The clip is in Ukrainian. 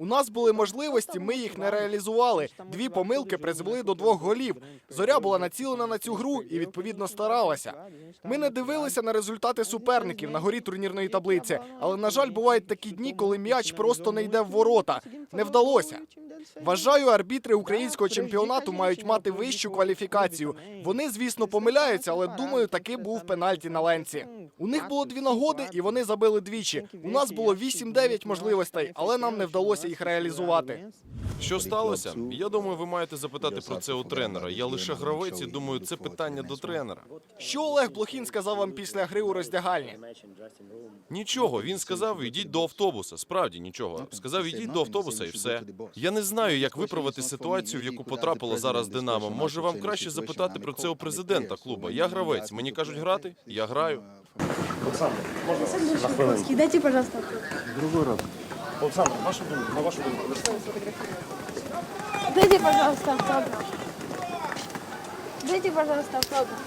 У нас були можливості, ми їх не реалізували. Дві помилки призвели до двох голів. Зоря була націлена на цю гру і відповідно старалася. Ми не дивилися на результати суперників на горі турнірної таблиці, але на жаль, бувають такі дні, коли м'яч просто не йде в ворота. Не вдалося. Вважаю, арбітри українського чемпіонату мають мати вищу кваліфікацію. Вони, звісно, помиляються, але думаю, таки був пенальті на ленці. У них було дві нагоди, і вони забили двічі. У нас було 8-9 можливостей, але нам не вдалося їх реалізувати. Що сталося? Я думаю, ви маєте запитати про це у тренера. Я лише гравець і думаю, це питання до тренера. Що Олег Блохін сказав вам після гри у роздягальні? Нічого, він сказав, ідіть до автобуса. Справді нічого. Сказав, ідіть до автобуса і все. Я не знаю, як виправити ситуацію, в яку потрапила зараз Динамо. Може, вам краще запитати про це у президента клуба. Я гравець. Мені кажуть грати, я граю. Русский, дайте, пожалуйста. Олександр, вашу думку, на вашу думку. Пожалуйста, автограф. Дайте, пожалуйста, автограф.